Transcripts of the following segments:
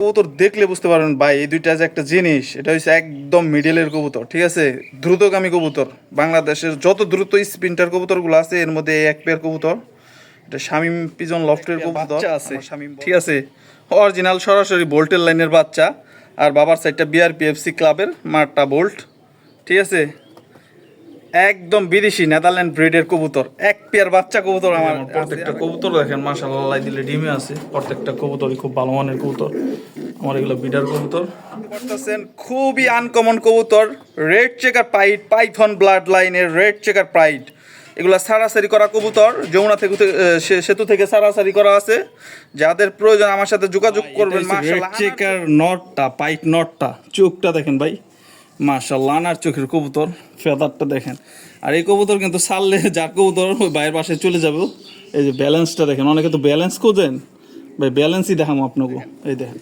কবুতর দেখলে বুঝতে পারবেন ভাই এই দুইটা যে একটা জিনিস এটা হচ্ছে একদম মিডলের কবুতর ঠিক আছে? দ্রুতগামী কবুতর। বাংলাদেশের যত দ্রুত স্প্রিন্টার কবুতরগুলো আছে এর মধ্যে এক পেয়ার কবুতর। এটা শামিম পিজন লফটের কবুতর। আছে। ঠিক আছে? অরিজিনাল সরাসরি বোল্টের লাইনের বাচ্চা। আর বাবার সাইডটা বিআরপিএফসি ক্লাবের মারটা বোল্ট ঠিক আছে? একদম বিদেশি নেদারল্যান্ড ব্রিডের কবুতর এক পেয়ার বাচ্চা কবুতর আমার প্রত্যেকটা কবুতর দেখেন মাশাআল্লাহ দিলে ডিমে আছে। প্রত্যেকটা কবুতরই খুব ভালো মানের কবুতর। আমার এগুলো বিডার কবুতর। করতেছেন খুবই আনকমন কবুতর red checker pied python blood লাইনের রেড চেকার পাইট এগুলো সারাসারি করা কবুতর যমুনা থেকে সেতু থেকে সারাসারি করা আছে। যাদের প্রয়োজন আমার সাথে যোগাযোগ করবেন রেড চেকার নটটা পাইট নটটা চোখটা দেখেন ভাই মাশাল্লাহ আনার চোখের কবুতর, ফেদারটা দেখেন। আর এই কবুতর কিন্তু সারলে যার কবুতর, ওই বাইরের পাশে চলে যাবে। এই যে ব্যালেন্সটা দেখেন, অনেকে তো ব্যালেন্স খোঁজেন। ভাই ব্যালেন্সই দেখামো আপনাকে। এই দেখেন।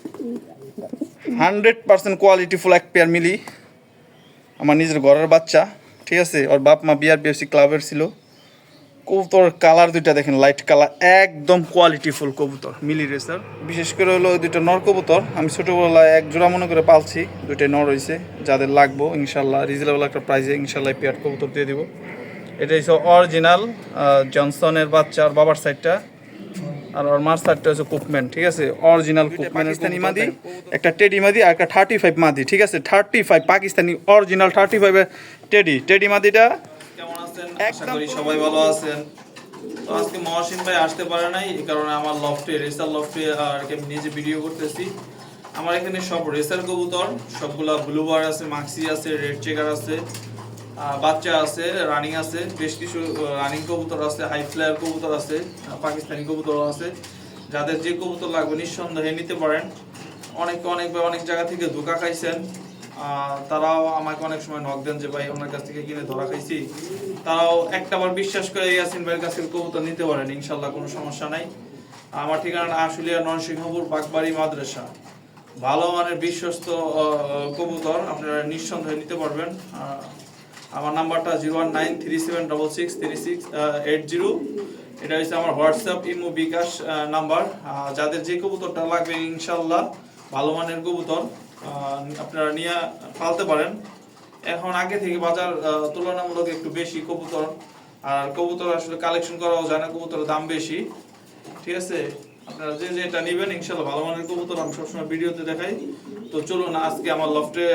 হান্ড্রেড পার্সেন্ট কোয়ালিটিফুল এক পেয়ার মিলি। আমার নিজের ঘরের বাচ্চা, ঠিক আছে? ওর বাপ মা বিআরপিএফসি ক্লাবের ছিল। কবুতর কালার দুইটা দেখেন লাইট কালার একদম কোয়ালিটিফুল কবুতর মিলি রেসার। বিশেষ করে হলো ওই দুইটা নর কবুতর আমি ছোটোবেলায় এক জোড়া মনে করে পালছি দুইটাই নর হয়েছে যাদের লাগবো ইনশাল্লাহ রিজনেবল একটা প্রাইসে ইনশাল্লাহ পেয়ার কবুতর দিয়ে দিব। এটা হচ্ছে অরিজিনাল জনসনের বাচ্চা আর বাবার সাইডটা আর ওর মার সাইডটা হচ্ছে কুকম্যান ঠিক আছে? অরিজিনাল পাকিস্তানি মাদি একটা টেডি মাদি আর একটা থার্টি ফাইভ মাদি ঠিক আছে? Thirty five Pakistani original thirty ফাইভের টেডি টেডি মাদিটা আছেন আশা করি সবাই ভালো আছেন। তো আজকে মহাসিন ভাই আসতে পারে নাই এই কারণে আমার লফটে রেসার লফটে আর কি আমি নিজে ভিডিও করতেছি। আমার এখানে সব রেসার কবুতর সবগুলা ব্লুবার আছে মাক্সি আছে রেড চেকার আছে বাচ্চা আছে রানিং আছে বেশ কিছু রানিং কবুতর আছে হাই ফ্লায়ার কবুতর আছে পাকিস্তানি কবুতর আছে। যাদের যে কবুতর লাগবে নিঃসন্দেহে নিতে পারেন। অনেকে অনেক অনেক জায়গা থেকে ধোকা খাইছেন। তারাও আমাকে অনেক সময় নক দেন যে ভাই ওনার কাছ থেকে কিনে ধরা খাইছি। তারাও একটা বার বিশ্বাস করে ইয়াসিন ভাইয়ের কাছ কবুতর নিতে পারেন, ইনশাল্লাহ কোনো সমস্যা নাই। আমার ঠিকানা আশুলিয়া নরসিংহপুর বাগবাড়ি মাদ্রাসা। ভালো মানের বিশ্বস্ত কবুতর আপনারা নিঃসন্দেহে নিতে পারবেন। আমার নাম্বারটা zero one nine three seven double six three six eight zero. এটা হচ্ছে আমার হোয়াটসঅ্যাপ, ইমো বিকাশ নাম্বার। যাদের যে কবুতরটা লাগবে, ইনশাল্লাহ ভালো মানের কবুতর আপনারা নিয়ে পালতে পারেন। এখন আগে থেকে বাজার তুলনামূলক একটু বেশি কবুতর। আর কবুতর আসলে কালেকশন করাও যায় না, কবুতরের দাম বেশি। ঠিক আছে? আপনারা যে যে এটা নেবেন, ইনশাল্লাহ ভালো মানের কবুতর আমি সবসময় ভিডিওতে দেখাই। তো চলুন, আজকে আমার লফটে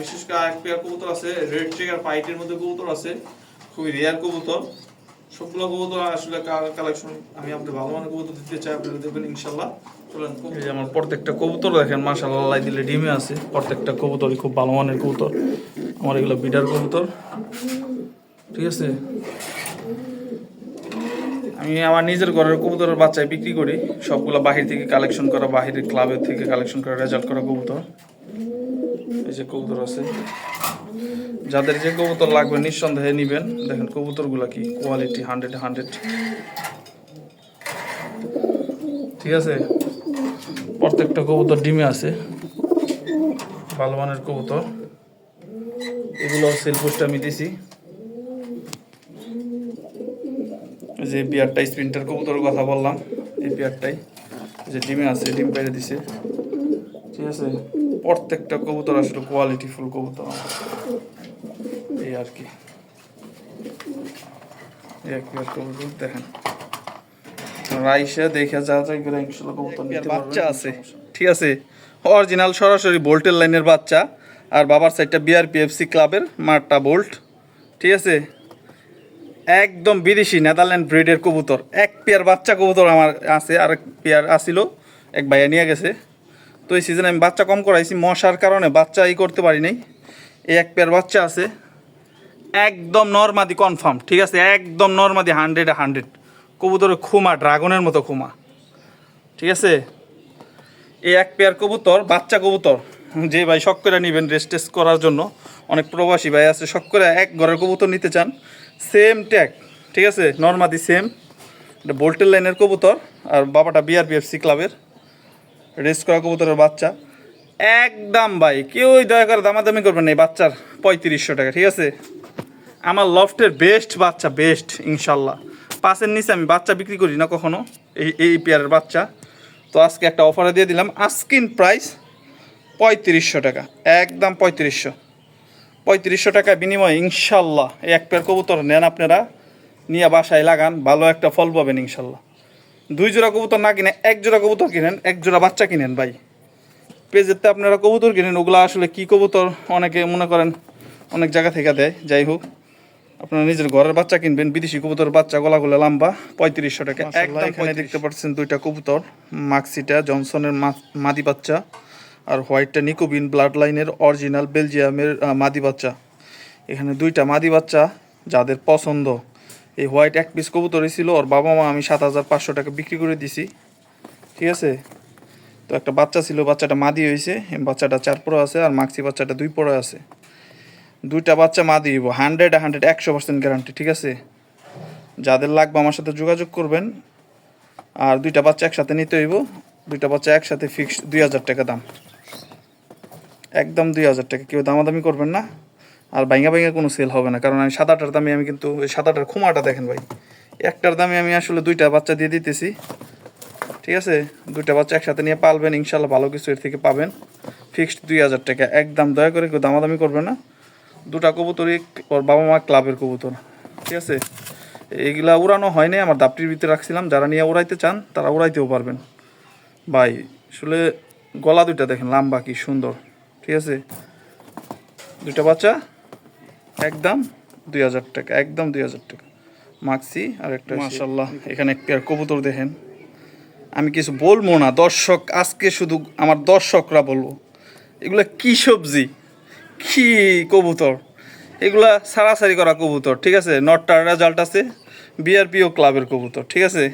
বিশেষ করে আরেক পেয়ার কবুতর আছে রেড চেকার পাইটের মধ্যে কবুতর আছে। খুবই রেয়ার কবুতর। সবগুলো কবুতর আসলে কালেকশন আমি আপনাকে ভালো মানের কবুতর দিতে চাই, আপনারা দেবেন ইনশাল্লাহ। চলেন আমার প্রত্যেকটা কবুতর দেখেন, মাশাআল্লাহ দিলে ডিমে আছে। প্রত্যেকটা কবুতরই খুব ভালো মানের কবুতর। আমার এগুলো বিডার কবুতর। ঠিক আছে? আমি আমার নিজের ঘরের কবুতরের বাচ্চায় বিক্রি করি। সবগুলো বাহির থেকে কালেকশন করা, বাহিরের ক্লাবের থেকে কালেকশন করা রেজাল্ট করা কবুতর। এই যে কবুতর আছে। যাদের যে কবুতর লাগবে নিঃসন্দেহে নিবেন। দেখেন কবুতরগুলো কি কোয়ালিটি হান্ড্রেড হান্ড্রেড ঠিক আছে? প্রত্যেকটা কবুতর ডিমে আছে। ভালো মানের কবুতর। এগুলো সেল পোস্ট আমি দিছি। যে বিয়ারটাই স্প্রিন্টার কবুতরের কথা বললাম এই বিয়ারটাই যে ডিমে আছে ডিম পেরে দিছে। ঠিক আছে? প্রত্যেকটা কবুতর আসলে কোয়ালিটি ফুল কবুতর। এই আর কি। এক কবুতর দেখেন। রাইসে দেখে যা যাই করে ইনশাল্লাহ কবুতর নিতে বাচ্চা আছে। ঠিক আছে? অরিজিনাল সরাসরি বোল্টের লাইনের বাচ্চা। আর বাবার সাইডটা বিআরপিএফসি ক্লাবের মারটা বোল্ট ঠিক আছে? একদম বিদেশি নেদারল্যান্ড ব্রিডের কবুতর। এক পেয়ার বাচ্চা কবুতর আমার আছে, আর এক পেয়ার আসিল এক ভাইয়া নিয়ে গেছে। তো এই সিজনে আমি বাচ্চা কম করাইছি, মশার কারণে বাচ্চা ই করতে পারি নাই। এই এক পেয়ার বাচ্চা আছে। একদম নর্মাদি কনফার্ম ঠিক আছে? একদম নর্মাদি হান্ড্রেড হান্ড্রেড কবুতরের খুমা ড্রাগনের মতো খুমা। ঠিক আছে? এই এক পেয়ার কবুতর, বাচ্চা কবুতর। যে ভাই শখ করে নেবেন রেস্ট টেস্ট করার জন্য, অনেক প্রবাসী ভাই আছে, শখ করে এক ঘরের কবুতর নিতে চান সেম ট্যাগ ঠিক আছে? নর্মাদি সেম এটা বোল্টের লাইনের কবুতর, আর বাবাটা বিআরপিএফসি ক্লাবের রেস্ট করা কবুতরের বাচ্চা। একদম ভাই, কেউই দয়া করে দামাদামি করবেন এই বাচ্চার, পঁয়ত্রিশশো টাকা, ঠিক আছে? আমার লফটের বেস্ট বাচ্চা বেস্ট ইনশাল্লাহ। পাশের নিচে আমি বাচ্চা বিক্রি করি না কখনো, এই এই পেয়ারের বাচ্চা। তো আজকে একটা অফারে দিয়ে দিলাম আস্কিন প্রাইস পঁয়ত্রিশশো টাকা একদম পঁয়ত্রিশশো। পঁয়ত্রিশশো টাকা বিনিময়ে ইনশাল্লাহ এই এক পেয়ার কবুতর নেন আপনারা নিয়ে বাসায় লাগান ভালো একটা ফল পাবেন ইনশাল্লাহ। দুই জোড়া কবুতর না কিনে এক জোড়া কবুতর কিনেন এক জোড়া বাচ্চা কিনেন ভাই। পেজেতে আপনারা কবুতর কিনেন ওগুলো আসলে কি কবুতর অনেকে মনে করেন অনেক জায়গা থেকে দেয় যাই হোক। আপনারা নিজের ঘরের বাচ্চা কিনবেন বিদেশি কবুতর বাচ্চা গলাগুলো লম্বা পঁয়ত্রিশশো টাকা একদম এখানে দেখতে পাচ্ছেন দুইটা কবুতর মাক্সিটা জনসনের মাদি বাচ্চা। আর হোয়াইটটা নিকোবিন ব্লাড লাইনের অরিজিনাল বেলজিয়ামের মাদি বাচ্চা। এখানে দুইটা মাদি বাচ্চা, যাদের পছন্দ। এই হোয়াইট এক পিস কবুতরই ছিল, ওর বাবা মা আমি সাত হাজার পাঁচশো টাকা বিক্রি করে দিছি। ঠিক আছে? তো একটা বাচ্চা ছিল, বাচ্চাটা মাদি হয়েছে বাচ্চাটা চার পড়ে আছে আর মাক্সি বাচ্চাটা দুই পড়ে আছে। দুইটা বাচ্চা মা দিব হান্ড্রেড হান্ড্রেড, একশো পার্সেন্ট গ্যারান্টি ঠিক আছে? যাদের লাগবে আমার সাথে যোগাযোগ করবেন, আর দুইটা বাচ্চা একসাথে নিতে হইব। দুইটা বাচ্চা একসাথে ফিক্সড দুই হাজার টাকা দাম। একদম দুই হাজার টাকা। কেউ দামাদামি করবেন না, আর ভাইঙ্গা ভাইঙ্গা কোনো সেল হবে না। কারণ আমি সাত আটার দামে আমি কিন্তু সাত আটার খুমাটা দেখেন ভাই। একটার দামে আমি আসলে দুইটা বাচ্চা দিয়ে দিতেছি। ঠিক আছে? দুইটা বাচ্চা একসাথে নিয়ে পালবেন ইনশাল্লাহ ভালো কিছু এর থেকে পাবেন। ফিক্সড দুই হাজার টাকা। একদম দয়া করে কেউ দামাদামি করবে না। দুটা কবুতরই ওর বাবা মা ক্লাবের কবুতর। ঠিক আছে? এইগুলা উড়ানো হয়নি আমার দাপটির ভিতরে রাখছিলাম। যারা নিয়ে উড়াইতে চান, তারা উড়াইতেও পারবেন। ভাই, আসলে গলা দুইটা দেখেন, লাম্বা কি সুন্দর। ঠিক আছে? দুইটা বাচ্চা একদম দুই হাজার টাকা একদম দুই হাজার টাকা। মাক্সি আর একটা মাশাল্লাহ এখানে এক পেয়ার কবুতর দেখেন। আমি কিছু বলব না দর্শক আজকে শুধু আমার দর্শকরা বলব। এগুলা কি সবজি? কি কবুতর? এগুলা সারাসারি করা কবুতর ঠিক আছে? নটটার রেজাল্ট আছে বিআরপিও ক্লাবের কবুতর ঠিক আছে?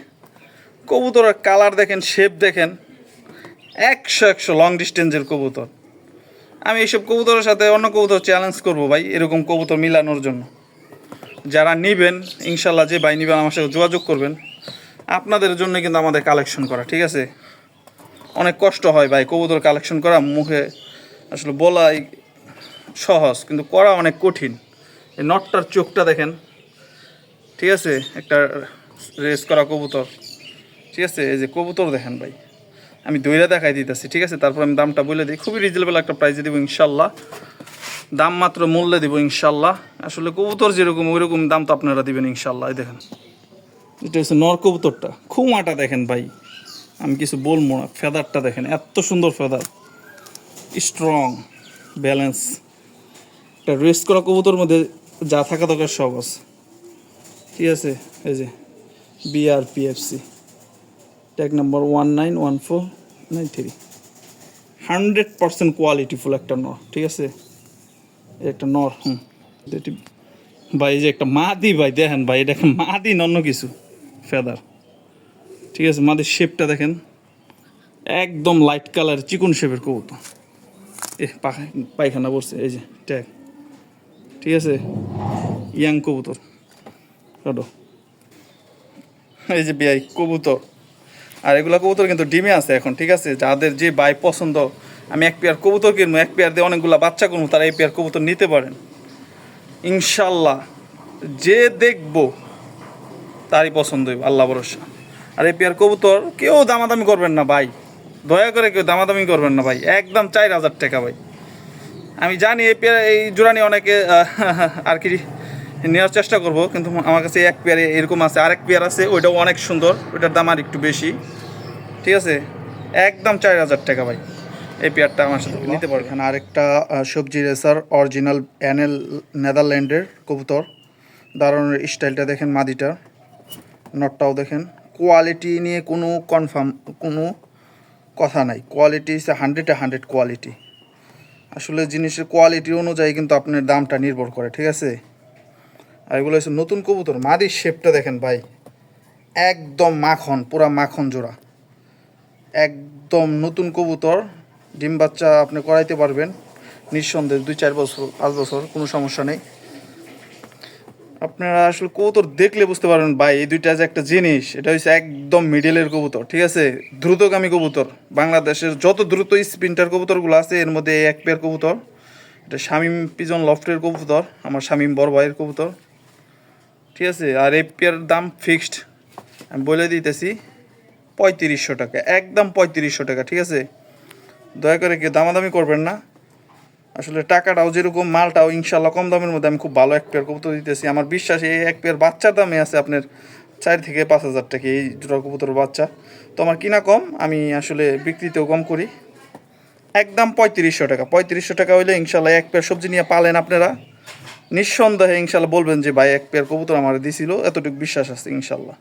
কবুতরের কালার দেখেন শেপ দেখেন। একশো একশো লং ডিস্টেন্সের কবুতর। আমি এইসব কবুতরের সাথে অন্য কবুতর চ্যালেঞ্জ করব ভাই, এরকম কবুতর মিলানোর জন্য। যারা নিবেন, ইনশাল্লাহ যে ভাই নিবেন, আমার সাথে যোগাযোগ করবেন। আপনাদের জন্য কিন্তু আমাদের কালেকশন করা, ঠিক আছে? অনেক কষ্ট হয় ভাই কবুতর কালেকশন করা, মুখে আসলে বলাই সহজ, কিন্তু করা অনেক কঠিন। এই নটটার চোখটা দেখেন। ঠিক আছে? একটা রেস করা কবুতর। ঠিক আছে? এই যে কবুতর দেখেন ভাই। আমি দইরা দেখাই দিতেছি, ঠিক আছে? তারপর আমি দামটা বলে দিই। খুবই রিজনেবল একটা প্রাইসে দিব ইনশাল্লাহ। দাম মাত্র মূল্যে দিব ইনশাল্লাহ। আসলে কবুতর যেরকম, ওইরকম দাম তো আপনারা দিবেন ইনশাল্লাহ। দেখেন। এটা হচ্ছে নর কবুতরটা। খুমাটা দেখেন ভাই। আমি কিছু বলব না। ফেদারটা দেখেন, এত সুন্দর ফেদার। স্ট্রং ব্যালেন্স এটা রেস্ট করা কবুতর মধ্যে যা থাকা দরকার সব আছে। ঠিক আছে? এই যে BRPFC tag number one nine one four nine three hundred percent quality full একটা নর, ঠিক আছে? একটা নর, হুম। এটি ভাই, এই যে একটা মাদি ভাই, দেখেন ভাই, এটা একটা মাদি অন্য কিছু? ফেদার। ঠিক আছে, মাদির শেপটা দেখেন। একদম লাইট কালার চিকন শেপের কবুতর। এ পায়খানা পড়ছে, এই যে ট্যাগ ঠিক আছে? ইয়াং কবুতর। এই যে, বিআই, কবুতর। আর এগুলো কবুতর কিন্তু ডিমে আছে এখন, ঠিক আছে? যাদের যে বাই পছন্দ, আমি এক পেয়ার কবুতর কিনবো, এক পেয়ার দিয়ে অনেকগুলো বাচ্চা কিনবো, তারা এই পেয়ার কবুতর নিতে পারেন। ইনশাল্লাহ যে দেখব, তারই পছন্দ হইব, আল্লাহ ভরসা। আর এই পেয়ার কবুতর কেউ দামাদামি করবেন না ভাই। দয়া করে কেউ দামাদামি করবেন না ভাই, একদম চার হাজার টাকা ভাই। আমি জানি এই পেয়ার, এই জোড়ানি অনেকে আর কি নেওয়ার চেষ্টা করব কিন্তু আমার কাছে এক পেয়ারে এরকম আছে। আরেক পেয়ার আছে ওইটাও অনেক সুন্দর ওইটার দাম আর একটু বেশি। ঠিক আছে? একদম চার হাজার টাকা ভাই। এই পেয়ারটা আমার সাথে নিতে পারবেন। এখানে আরেকটা সবজি রেসার অরিজিনাল অ্যানেল নেদারল্যান্ডের কবুতর। দারুণের স্টাইলটা দেখেন মাদিটা। নটটাও দেখেন। কোয়ালিটি নিয়ে কোনো কনফার্ম কোনো কথা নাই। Quality is hundred hundred quality. আসলে জিনিসের কোয়ালিটি অনুযায়ী কিন্তু আপনার দামটা নির্ভর করে ঠিক আছে? আর এগুলো হচ্ছে নতুন কবুতর, মাদির শেপটা দেখেন ভাই। একদম মাখন, পুরা মাখন জোড়া। একদম নতুন কবুতর, ডিম বাচ্চা আপনি করাইতে পারবেন। নিঃসন্দেহে দুই চার বছর, পাঁচ বছর, কোনো সমস্যা নেই। আপনারা আসলে কবুতর দেখলে বুঝতে পারবেন, ভাই, এই দুইটা যে একটা জিনিস, এটা হচ্ছে একদম মিডলের কবুতর, ঠিক আছে? দ্রুতগামী কবুতর। বাংলাদেশের যত দ্রুত স্পিন্টার কবুতরগুলো আছে, এর মধ্যে এক পেয়ার কবুতর। এটা শামিম পিজন লফটের কবুতর, আমার শামিম বড় ভাইয়ের কবুতর। ঠিক আছে, আর এই পেয়ার দাম ফিক্সড আমি বলে দিতেছি, পঁয়ত্রিশশো টাকা, একদম পঁয়ত্রিশশো টাকা, ঠিক আছে? দয়া করে কেউ দামাদামি করবেন না। আসলে টাকাটাও যেরকম, মালটাও ইনশাল্লাহ কম দামের মধ্যে আমি খুব ভালো এক পেয়ার কবুতর দিতেছি। আমার বিশ্বাস, এই এক পেয়ার বাচ্চার দামে আছে আপনার চার থেকে পাঁচ হাজার টাকা, এই জোড়া কবুতর বাচ্চা। তো আমার কিনা কম, আমি আসলে বিক্রিতেও কম করি। একদম পঁয়ত্রিশশো টাকা পঁয়ত্রিশশো টাকা হইলে ইনশাল্লাহ এক পেয়ার সবজি নিয়ে পালেন আপনারা। নিঃসন্দেহে ইনশাল্লাহ বলবেন যে ভাই, এক পেয়ার কবুতর আমার দিছিল, এতটুকু বিশ্বাস আছে ইনশাল্লাহ।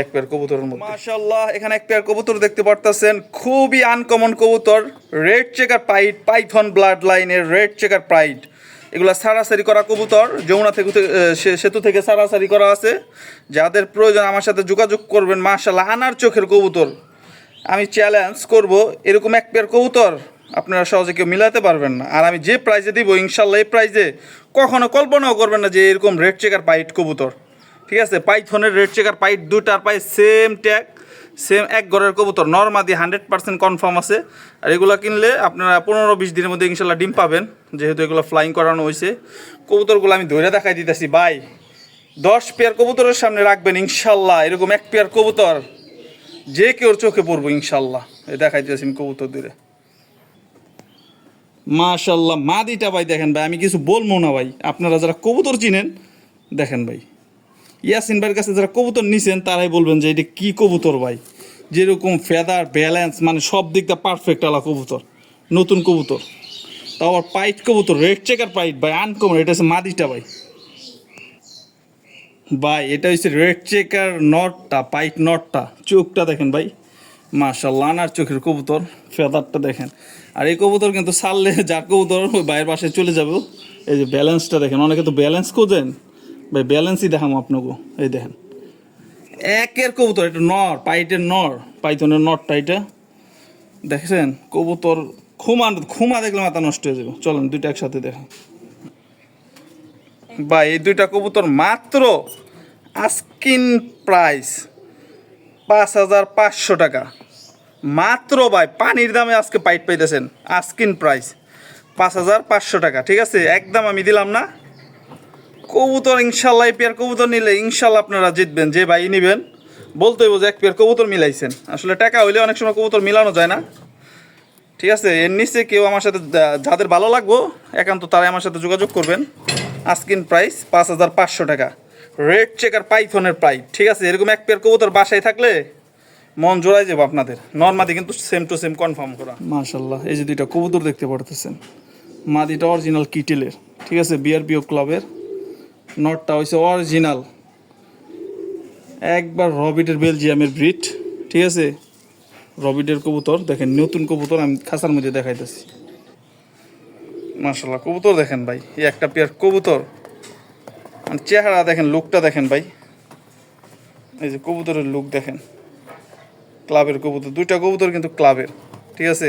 এক পেয়ার কবুতরের মধ্যে। মাশাল্লাহ এখানে এক পেয়ার কবুতর দেখতে পারতেছেন, খুবই আনকমন কবুতর red checker pied python blood লাইনের রেড চেকার পাইট এগুলা সারাসারি করা কবুতর, যমুনা থেকে সেতু থেকে সারাসারি করা আছে। যাদের প্রয়োজন আমার সাথে যোগাযোগ করবেন মাশাল্লাহ আনার চোখের কবুতর। আমি চ্যালেঞ্জ করব, এরকম এক পেয়ার কবুতর আপনারা সহজে কেউ মিলাতে পারবেন না। আর আমি যে প্রাইজে দিব, ইনশাল্লাহ এই প্রাইজে কখনো কল্পনাও করবেন না যে এরকম রেড চেকার পাইট কবুতর। ঠিক আছে? পাইথনের রেড চেকার পাইট দুটার পাই সেম ট্যাগ সেম এক ঘরের কবুতর। নর্মাদি হান্ড্রেড পার্সেন্ট কনফার্ম আছে। আর এগুলো কিনলে আপনারা পনেরো বিশ দিনের মধ্যে ইনশাল্লাহ ডিম পাবেন। যেহেতু এগুলো ফ্লাইং করানো হয়েছে কবুতরগুলো আমি ধরে দেখাই দিতেছি। বাই দশ পেয়ার কবুতরের সামনে রাখবেন ইনশাল্লাহ। এরকম এক পেয়ার কবুতর যে কেউ চোখে পড়ব ইনশাল্লাহ। এই দেখাইতেছি আমি কবুতর দূরে মাশাল্লাহ মাদিটা ভাই দেখেন ভাই, আমি কিছু বলব না ভাই। আপনারা যারা কবুতর চিনেন, দেখেন ভাই। ইয়াসিন ভাইয়ের কাছে যারা কবুতর নিছেন, তারাই বলবেন যে এটা কী কবুতর ভাই? যেরকম ফেদার ব্যালেন্স মানে সব দিকটা পারফেক্ট আলা কবুতর, নতুন কবুতর। তাও আবার পাইট কবুতর রেড চেকার পাইট ভাই আনকমন এটা হচ্ছে মাদিটা ভাই। ভাই, এটা হচ্ছে রেড চেকার নটটা পাইট নটটা চোখটা দেখেন ভাই। মাশাল্লাহ আনার চোখের কবুতর, ফেদারটা দেখেন। আর এই কবুতর কিন্তু ছাড়লে যার কবুতর, ওই বাইরের পাশে চলে যাবে এই যে ব্যালেন্সটা দেখেন, অনেকে তো ব্যালেন্স খোঁজেন। ভাই, ব্যালেন্সই দেখাবো আপনাকে, এই দেখেন। একের কবুতর, এটা নর, পাইটের নর, পাইথনের নরটা এটা। দেখেছেন? কবুতর খুমা খুমা দেখলে মাথা নষ্ট হয়ে যাবে। চলেন, দুইটা একসাথে দেখেন। বা এই দুইটা কবুতর মাত্র আস্কিন প্রাইস পাঁচ হাজার পাঁচশো টাকা। মাত্র ভাই, পানির দামে আজকে পাইট পাইতেছেন আস্কিন প্রাইস পাঁচ হাজার পাঁচশো টাকা, ঠিক আছে? একদম আমি দিলাম না। কবুতর ইনশাল্লাহ, এই পেয়ার কবুতর নিলে ইনশাল্লাহ আপনারা জিতবেন, যে ভাই নিবেন, বলতে যে এক পেয়ার কবুতর মিলাইছেন। আসলে টাকা হইলে অনেক সময় কবুতর মিলানো যায় না। ঠিক আছে, এর নিচে কেউ আমার সাথে যাদের ভালো লাগবো, একান্ত তারাই আমার সাথে যোগাযোগ করবেন। আস্কিন প্রাইস পাঁচ হাজার পাঁচশো টাকা। রেড চেকার পাইথনের প্রাইস ঠিক আছে? এরকম এক পেয়ার কবুতর বাসায় থাকলে মন জোড়াই যাব আপনাদের। নর্মাদি কিন্তু সেম টু সেম কনফার্ম করা। মাশাল্লাহ এই যে দুইটা কবুতর দেখতে পারতেছেন। মাদিটা অরিজিনাল কিটেলের, ঠিক আছে? বিআরপিও ক্লাবের নটটা হয়েছে অরিজিনাল একবার রবিটের বেলজিয়ামের ব্রিড ঠিক আছে? রবিটের কবুতর, দেখেন, নতুন কবুতর আমি খাসার মধ্যে দেখাইতেছি। মার্শাল্লাহ কবুতর দেখেন ভাই, এই একটা পেয়ার কবুতর। চেহারা দেখেন লুকটা দেখেন ভাই। এই যে কবুতরের লুক দেখেন। ক্লাবের কবুতর। দুইটা কবুতর কিন্তু ক্লাবের, ঠিক আছে?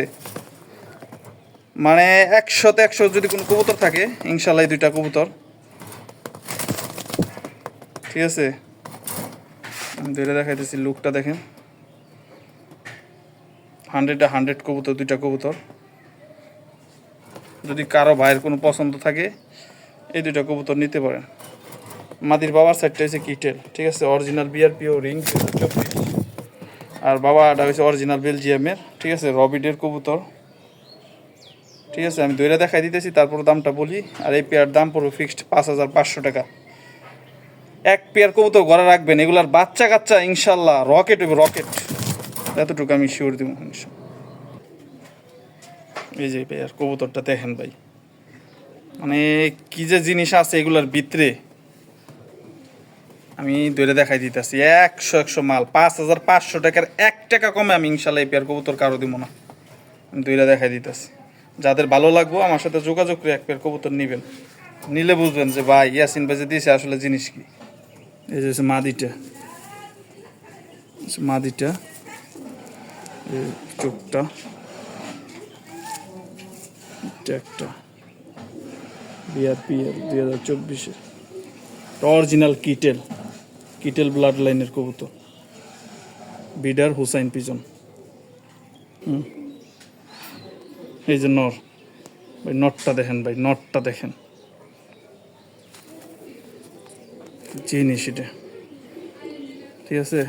মানে একশোতে একশো যদি কোনো কবুতর থাকে, ইনশাল্লাহ দুইটা কবুতর। ঠিক আছে? ধরে দেখাইতেছি লুকটা দেখেন। হান্ড্রেডে হান্ড্রেড কবুতর, দুইটা কবুতর। যদি কারও ভাইয়ের কোনো পছন্দ থাকে, এই দুইটা কবুতর নিতে পারেন। মাদির বাবার সাইডটা হচ্ছে কিটেল, ঠিক আছে? অরিজিনাল বিআরপিও রিং চব্বিশ আর বাবাটা হচ্ছে অরিজিনাল বেলজিয়ামের ঠিক আছে? রবিডের কবুতর। ঠিক আছে, আমি দইরা দেখাই দিতেছি, তারপর দামটা বলি। আর এই পেয়ার দাম পড়বে ফিক্সড পাঁচ হাজার পাঁচশো টাকা। এক পেয়ার কবুতর ঘরে রাখবেন, এগুলার বাচ্চা কাচ্চা, ইনশাল্লাহ রকেট হবে রকেট এতটুকু আমি শিওর দিব এই যে পেয়ার কবুতরটা দেখেন ভাই। মানে কী যে জিনিস আছে এগুলার ভিতরে। আমি দৈরে দেখাই দিতেছি, একশো একশো মাল, পাঁচ হাজার পাঁচশো টাকার এক টাকা কমে আমি ইনশাল্লাহ এই পেয়ার কবুতর কারও দিব না। আমি দৈরে দেখাই দিতেছি। যাদের ভালো লাগবো, আমার সাথে যোগাযোগ করে এক পেয়ার কবুতর নেবেন। নিলে বুঝবেন যে, ভাই, ইয়াসিন বেজে দিয়েছে আসলে জিনিস কি? এই যে মাদিটা। মাদিটা চোখটা একটা। বিআরপিএল দুই হাজার চব্বিশে অরিজিনাল কিটেল কিটেল ব্লাড লাইনের কবুতর। Breeder Hussain pigeon. হুম। এই যে নর। ভাই, নটটা দেখেন ভাই, নটটা দেখেন। জিনিস এটা। ঠিক আছে?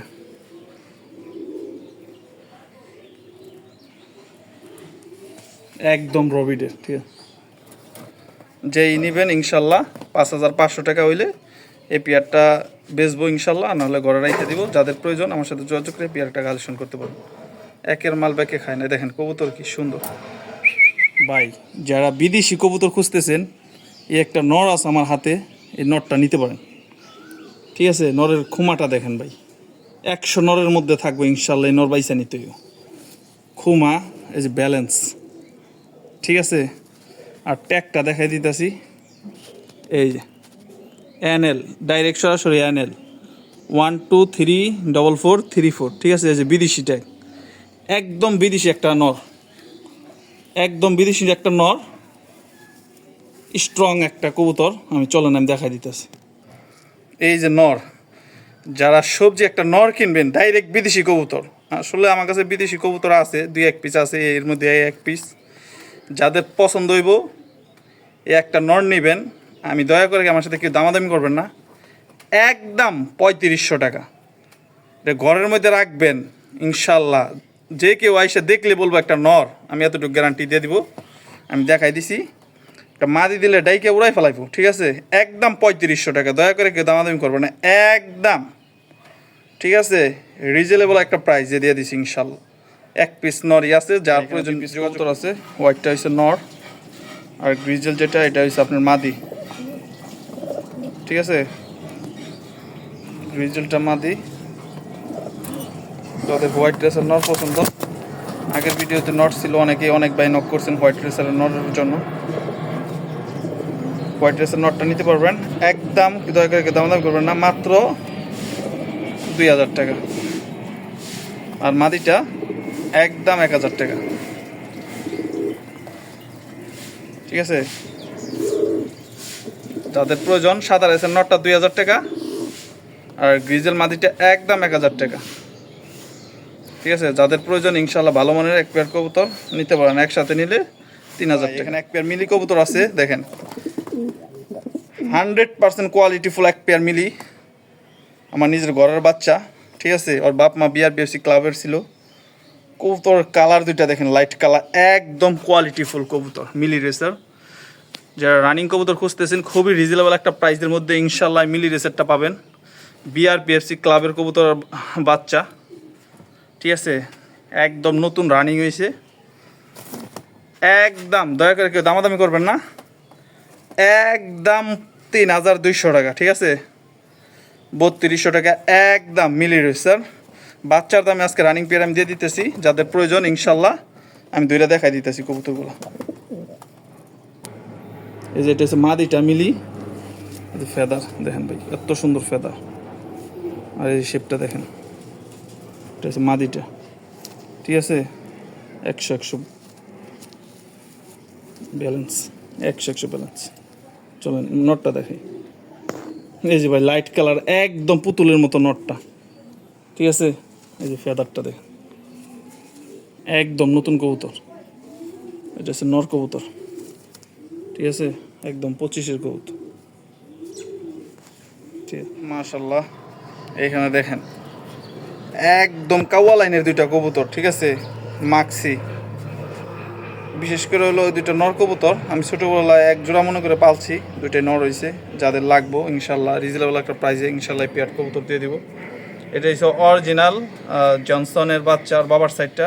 একদম রবিডের ঠিক আছে? যেই নেবেন, ইনশাল্লাহ পাঁচ হাজার পাঁচশো টাকা হইলে এই পিয়ারটা বেচবো ইনশাল্লাহ, নাহলে ঘরে রেখে দিব। যাদের প্রয়োজন, আমার সাথে যোগাযোগ করে পেয়ারটা কালেকশন করতে পারব। একের মাল ব্যাকে খায় না। দেখেন, কবুতর কি সুন্দর। ভাই, যারা বিদেশি কবুতর খুঁজতেছেন, এই একটা নর আছে আমার হাতে, এই নরটা নিতে পারেন। ঠিক আছে, নরের খুমাটা দেখেন ভাই। একশো নরের মধ্যে থাকবে ইনশাল্লাহ, এই নর বাইসা নিতে খুমা যে ব্যালেন্স। ঠিক আছে? আর ট্যাগটা দেখাই দিতেছি। এই যে এনএল ডাইরেক্ট সরাসরি NL one two three double four three four ঠিক আছে? এই যে বিদেশি ট্যাগ একদম বিদেশি একটা নর, একদম বিদেশি একটা নর স্ট্রং একটা কবুতর, আমি চলেন, আমি দেখাই দিতেছি। এই যে নর, যারা সবজি একটা নর কিনবেন ডাইরেক্ট বিদেশি কবুতর, আসলে আমার কাছে বিদেশি কবুতর আছে, দুই এক পিস আছে, এর মধ্যে এক পিস যাদের পছন্দ হইব, এই একটা নর নেবেন আমি দয়া করে আমার সাথে কেউ দামাদামি করবেন না? একদম পঁয়ত্রিশশো টাকা। এটা ঘরের মধ্যে রাখবেন ইনশাল্লাহ। যে কেউ আইসে দেখলে বলব একটা নর আমি এতটুকু গ্যারান্টি দিয়ে দিব। আমি দেখাই দিছি। একটা মাদি দিলে ডাইকে উড়াই ফেলাইবো ঠিক আছে? একদম পঁয়ত্রিশশো টাকা। দয়া করে কেউ দামাদামি করবে না। একদম। ঠিক আছে? রিজনেবল একটা প্রাইস দিয়ে দিছি ইনশাল্লাহ। এক পিস নরই আছে যার প্রয়োজন পিস আছে হোয়াইটটা হচ্ছে নর। আর গ্রিজেল যেটা এটা হচ্ছে আপনার মাদি। ঠিক আছে? গ্রিজেলটা মাদি। যাদের হোয়াইট ড্রেসের নর পছন্দ। আগের ভিডিওতে নট ছিল, অনেকেই অনেক বাই নক করছেন হোয়াইট ড্রেসের নটের জন্য। হোয়াইট ড্রেসের নটটা নিতে পারবেন। একদম, দয়া করে দাম দাম করবেন না, মাত্র দুই হাজার টাকা। আর মাদিটা একদম এক হাজার টাকা। ঠিক আছে? যাদের প্রয়োজন সাদা রেসের নটটা দুই হাজার টাকা আর গ্রিজেল মাদিটা একদম এক হাজার টাকা। ঠিক আছে যাদের প্রয়োজন ইনশাল্লাহ ভালো মানের এক পেয়ার কবুতর নিতে পারেন। একসাথে নিলে তিন হাজার টাকা। এখানে এক পেয়ার মিলি কবুতর আছে দেখেন। হান্ড্রেড পার্সেন্ট কোয়ালিটিফুল এক পেয়ার মিলি। আমার নিজের ঘরের বাচ্চা ঠিক আছে ওর বাপ মা বিআর বিএফসি ক্লাবের ছিল। কবুতর কালার দুইটা দেখেন লাইট কালার একদম কোয়ালিটিফুল কবুতর মিলি রেসার যারা রানিং কবুতর খুঁজতেছেন, খুবই রিজনেবল একটা প্রাইসের মধ্যে ইনশাল্লাহ মিলি রেসারটা পাবেন। বিআর পিএফসি ক্লাবের কবুতর বাচ্চা। ঠিক আছে? একদম নতুন রানিং হয়েছে। একদম, দয়া করে কেউ দামাদামি করবেন না। একদম তিন হাজার দুইশো টাকা, ঠিক আছে? বত্রিশশো টাকা, একদম মিলি রয়েছে স্যার বাচ্চার দামে আজকে রানিং পেয়ার আমি দিয়ে দিতেছি, যাদের প্রয়োজন ইনশাল্লাহ আমি দুইটা দেখাই দিতেছি কবুতরগুলো। এই যে এটা হচ্ছে মাদিটা মিলি ফেদার, দেখেন ভাই, এত সুন্দর ফেদার। আর এই শেপটা দেখেন, এটা হচ্ছে মাদিটা। ঠিক আছে? একশো একশো ব্যালেন্স একশো একশো ব্যালেন্স চলেন নটটা দেখাই এই যে ভাই লাইট কালার একদম পুতুলের মতো নটটা ঠিক আছে? এই যে ফেদারটা দেখেন। একদম নতুন কবুতর। এটা হচ্ছে নর কবুতর। ঠিক আছে? একদম পঁচিশের ঠিক মাশাল্লাহ এইখানে দেখেন, একদম কাওয়া লাইনের দুইটা কবুতর, ঠিক আছে? মাক্সি। বিশেষ করে হলো দুইটা নর কবুতর, আমি ছোটোবেলায় এক জোড়া মনে করে পালছি, দুইটাই নর হয়েছে যাদের লাগবো ইনশাল্লাহ রিজনেবল একটা প্রাইজে ইনশাল্লাহ পেয়ার কবুতর দিয়ে দিব। এটা হচ্ছে অরিজিনাল জনসনের বাচ্চার বাবার সাইডটা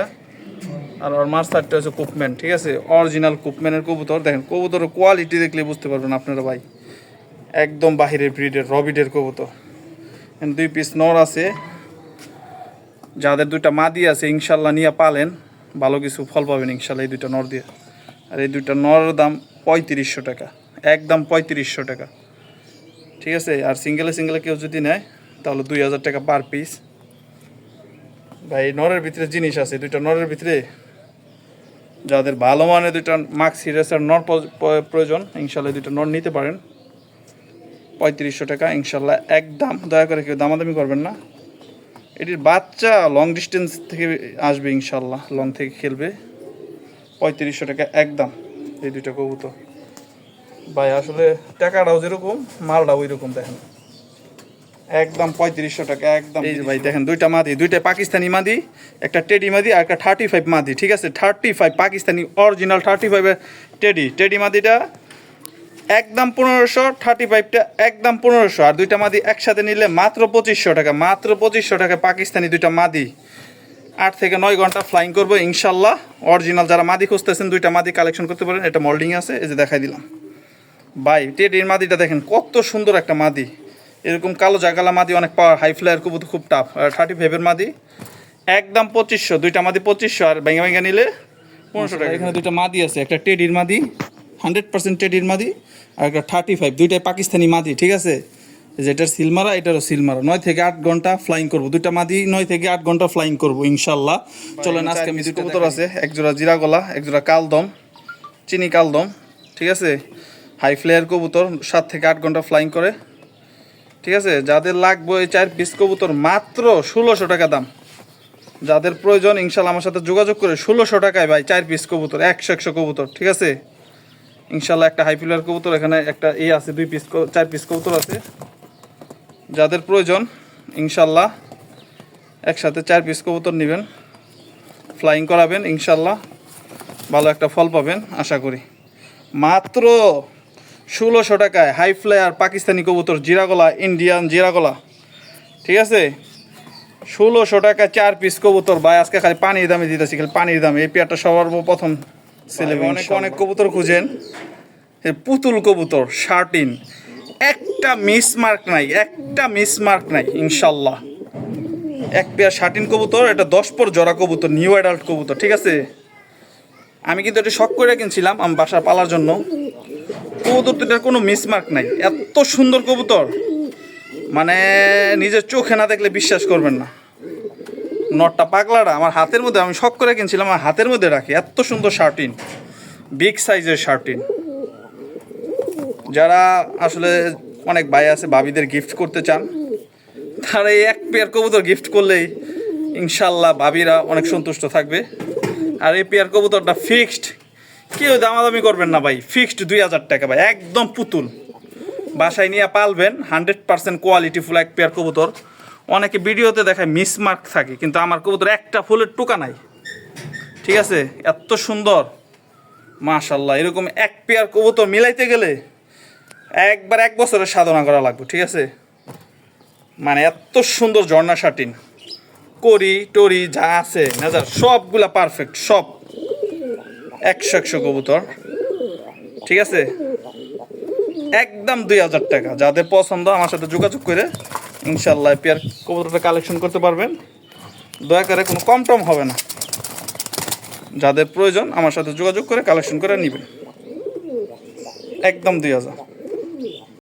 আর ওর মার সাইডটা হচ্ছে কুপম্যান, ঠিক আছে? অরিজিনাল কুপম্যানের কবুতর। দেখেন, কবুতরের কোয়ালিটি দেখলে বুঝতে পারবেন আপনারা ভাই। একদম বাহিরের ব্রিডের রবিডের কবুতর। দুই পিস নর আছে। যাদের দুইটা মাদি আছে, ইনশাল্লাহ নিয়ে পালেন। ভালো কিছু ফল পাবেন ইনশাল্লাহ এই দুইটা নর দিয়ে। আর এই দুইটা নরের দাম পঁয়ত্রিশশো টাকা। একদম পঁয়ত্রিশশো টাকা। ঠিক আছে? আর সিঙ্গেলে সিঙ্গেলে কেউ যদি নেয়, তাহলে দুই হাজার টাকা পার পিস ভাই, নরের ভিতরে জিনিস আছে, দুইটা নরের ভিতরে যাদের ভালো মানের দুইটা মার্কস সিরিয়াসের নর প্রয়োজন, ইনশাল্লাহ দুইটা নর নিতে পারেন। পঁয়ত্রিশশো টাকা, ইনশাল্লাহ একদম দয়া করে কেউ দামাদামি করবেন না। এটির বাচ্চা লং ডিস্টেন্স থেকে আসবে ইনশাল্লাহ লং থেকে খেলবে। পঁয়ত্রিশশো টাকা একদম এই দুইটা কবুতর। ভাই, আসলে টাকাটাও যেরকম, মালটাও ওই রকম দেখেন। একদম পঁয়ত্রিশশো টাকা একদম এই ভাই দেখেন দুইটা মাদি দুইটা পাকিস্তানি মাদি একটা টেডি মাদি আর একটা থার্টি ফাইভ মাদি ঠিক আছে? Thirty five Pakistani original thirty ফাইভের টেডি। টেডি মাদিটা একদম পনেরোশো থার্টি ফাইভটা একদম পনেরোশো। আর দুইটা মাদি একসাথে নিলে মাত্র পঁচিশশো টাকা মাত্র পঁচিশশো টাকা পাকিস্তানি দুইটা মাদি। আট থেকে নয় ঘণ্টা ফ্লাইং করব ইনশাল্লাহ। অরিজিনাল যারা মাদি খুঁজতেছেন দুইটা মাদি কালেকশন করতে পারেন। এটা মোল্ডিং আছে এই যে দেখাই দিলাম। ভাই টেডির মাদিটা দেখেন কত সুন্দর একটা মাদি। এরকম কালো জাগালা মাদি অনেক পাওয়ার হাই ফ্লায়ার খুব খুব টাফ আর থার্টি ফাইভের মাদি একদম পঁচিশশো দুইটা মাদি পঁচিশশো আর ভেঙে ভেঙে নিলে পনেরোশো টাকা। এখানে দুইটা মাদি আছে একটা টেডির মাদি হান্ড্রেড পার্সেন্ট টেডির মাদি আর একটা থার্টি ফাইভ দুইটাই পাকিস্তানি মাদি ঠিক আছে? এই যে এটার সিলমারা এটারও সিলমারা। নয় থেকে আট ঘণ্টা ফ্লাইং করব দুইটা মাদি নয় থেকে আট ঘণ্টা ফ্লাইং করব ইনশাল্লাহ চলেন আজকে আমি দুটো কবুতর আছে এক জোড়া জিরা গলা এক জোড়া কালদম চিনি কালদম ঠিক আছে? হাই ফ্লেয়ার কবুতর সাত থেকে আট ঘণ্টা ফ্লাইং করে। ঠিক আছে? যাদের লাগবে এই চার পিস কবুতর মাত্র ষোলোশো টাকা দাম। যাদের প্রয়োজন, ইনশাল্লাহ আমার সাথে যোগাযোগ করে ষোলোশো টাকায় ভাই চার পিস কবুতর, একশো একশো কবুতর, ঠিক আছে? ইনশাল্লাহ একটা হাই ফ্লেয়ার কবুতর, এখানে একটা এ আছে, দুই পিস চার পিস কবুতর আছে। যাদের প্রয়োজন, ইনশাল্লাহ একসাথে চার পিস কবুতর নেবেন। ফ্লাইং করাবেন, ইনশাল্লাহ। ভালো একটা ফল পাবেন, আশা করি। মাত্র ষোলোশো টাকায় হাই ফ্লায়ার পাকিস্তানি কবুতর জিরাগলা ইন্ডিয়ান জিরাগলা। ঠিক আছে? ষোলোশো টাকা চার পিস কবুতর। ভাই আজকে খালি পানির দামে দিতেছি খালি পানির দামে। এই পেয়ারটা সবার প্রথম ছেলে অনেক অনেক কবুতর খুঁজেন। পুতুল কবুতর শার্টিন। একটা মিস মার্ক নাই একটা মিস মার্ক নাই ইনশাল্লাহ। এক পেয়ার শার্টিন কবুতর এটা দশ পর জোড়া কবুতর নিউ অ্যাডাল্ট কবুতর ঠিক আছে? আমি কিন্তু এটা শখ করে কিনছিলাম আমি বাসা পালার জন্য। কবুতর দুটার কোনো মিসমার্ক নাই। এত সুন্দর কবুতর। মানে নিজের চোখে না দেখলে বিশ্বাস করবেন না। নটটা পাগলাটা আমার হাতের মধ্যে, আমি শখ করে কিনছিলাম, আমার হাতের মধ্যে রাখি। এত সুন্দর শার্টিন বিগ সাইজের শার্টিন। যারা আসলে অনেক ভাই আছে, ভাবিদের গিফট করতে চান, তারা এই এক পেয়ার কবুতর গিফট করলেই ইনশাল্লাহ ভাবিরা অনেক সন্তুষ্ট থাকবে। আর এই পেয়ার কবুতরটা ফিক্সড কেউ দামাদামি করবেন না ভাই। ফিক্সড দুই হাজার টাকা ভাই, একদম পুতুল। বাসায় নিয়ে পালবেন, হান্ড্রেড পার্সেন্ট কোয়ালিটি ফুল, এক পেয়ার কবুতর। অনেকে ভিডিওতে দেখায় মিসমার্ক থাকে, কিন্তু আমার কবুতর একটা ফুলের টুকা নাই। ঠিক আছে? এত সুন্দর। মাশাল্লাহ এরকম এক পেয়ার কবুতর মিলাইতে গেলে একবার এক বছরের সাধনা করা লাগবে, ঠিক আছে? মানে এত সুন্দর ঝর্ণা শাটিন। করি, টরি, যা আছে, নাজার, সবগুলা পারফেক্ট সব। একশো একশো কবুতর। ঠিক আছে? একদম দুই হাজার টাকা। যাদের পছন্দ, আমার সাথে যোগাযোগ করে ইনশাল্লাহ পেয়ার কবুতরটা কালেকশন করতে পারবেন। দয়া করে কোনো কম টম হবে না। যাদের প্রয়োজন, আমার সাথে যোগাযোগ করে কালেকশন করে নেবেন। একদম দুই হাজার।